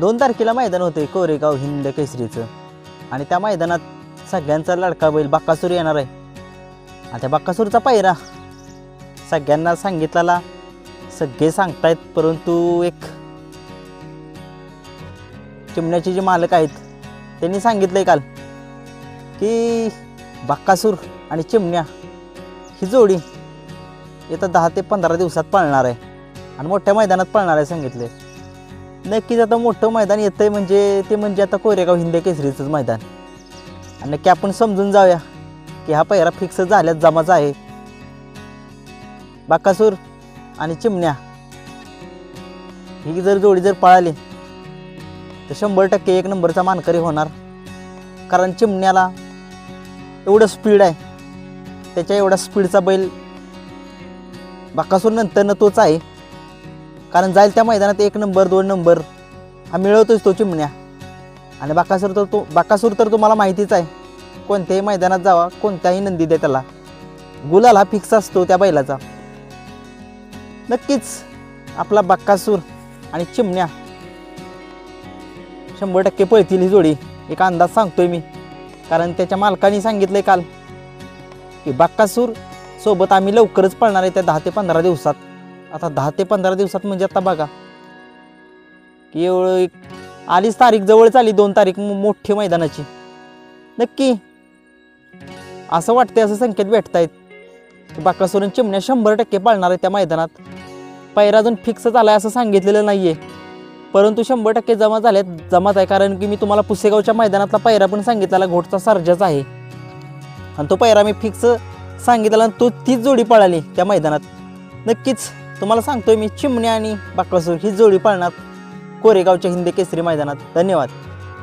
दोन तारखेला मैदान होते कोरेगाव हिंद केसरीचं. आणि त्या मैदानात सगळ्यांचा लडका बैल बाक्कासूर येणार आहे. आणि त्या बाक्कासूरचा पायरा सगळ्यांना सांगितलेला सगळे सांगतायत परंतु एक चिमण्याचे जे मालक आहेत त्यांनी सांगितलंय काल की बाक्कासूर आणि चिमण्या ही जोडी येत्या दहा ते पंधरा दिवसात पळणार आहे. आणि मोठ्या मैदानात पळणार आहे सांगितले नक्कीच आता मोठं मैदान येतं आहे म्हणजे ते म्हणजे आता कोरेगाव हिंद केसरीचंच मैदान. आणि नक्की आपण समजून जाऊया की हा पहिरा फिक्स झाल्यात जमाचा आहे. बाकासूर आणि चिमण्या. ही जर जोडी जर पळाली तर शंभर टक्के एक नंबरचा मानकरी होणार. कारण चिमण्याला एवढं स्पीड आहे. त्याच्या एवढा स्पीडचा बैल बाकासूर नंतरनं तोच आहे. कारण जाईल त्या मैदानात एक नंबर दोन नंबर. हा मिळवतोच तो चिमण्या. आणि बाकासूर तर तो बाकासूर तर तुम्हाला माहितीच आहे. कोणत्याही मैदानात जावा कोणत्याही नंदी द्या त्याला. गुलाल हा फिक्स असतो त्या बैलाचा. नक्कीच आपला बाक्कासूर आणि चिमण्या शंभर टक्के पळतील ही जोडी. एक अंदाज सांगतोय मी. कारण त्याच्या मालकाने सांगितलंय काल की बाक्कासूर सोबत आम्ही लवकरच पळणार आहे त्या दहा ते पंधरा दिवसात. आता दहा ते पंधरा दिवसात म्हणजे आता बघा. की एवढं एक आलीच तारीख जवळच आली दोन तारीख मोठी मैदानाची. नक्की. असं वाटतंय असं संकेत भेटतायत. की बाकासुरून चिमण्या शंभर टक्के पाळणार आहे त्या मैदानात. पैरा अजून फिक्स झाला असं सांगितलेलं नाही आहे परंतु शंभर टक्के जमा झाल्यात जमाच आहे. कारण की मी तुम्हाला पुसेगावच्या मैदानातला पैरा पण सांगितलेला घोटचा सर्जाच आहे. आणि तो पैरा मी फिक्स सांगितलेला आणि तो तीच जोडी पळाली त्या मैदानात. नक्कीच. तुम्हाला सांगतोय मी चिमणी आणि बाकासूर ही जोडी पाळणार कोरेगावच्या हिंदी केसरी मैदानात. धन्यवाद.